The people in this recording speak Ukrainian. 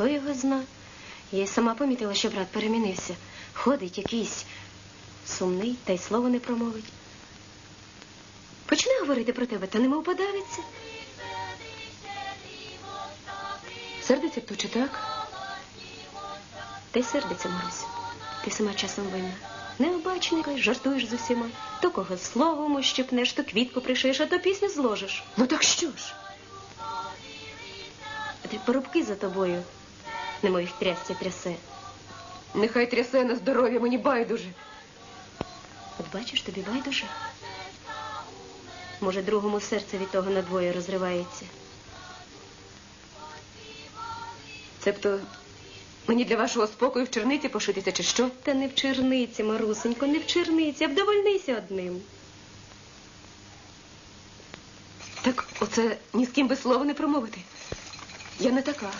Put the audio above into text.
хто його зна. Я сама помітила, що брат перемінився. Ходить якийсь сумний, та й слово не промовить. Почне говорити про тебе, та немов подавиться. Сердиться хто чи так? Та й сердиться, Марусь. Ти сама часом винна. Необачника, жартуєш з усіма. То кого словом ущипнеш, то квітку пришиєш, а то пісню зложиш. Ну так що ж? Ти порубки за тобою, немов їх трясця трясе. Нехай трясе на здоров'я, мені байдуже. От бачиш, тобі байдуже. Може, другому серце від того надвоє розривається. Цебто мені для вашого спокою в черниці пошитися, чи що? Та не в черниці, Марусенько, не в черниці, а вдовольнися одним. Так оце ні з ким би слова не промовити. Я не така.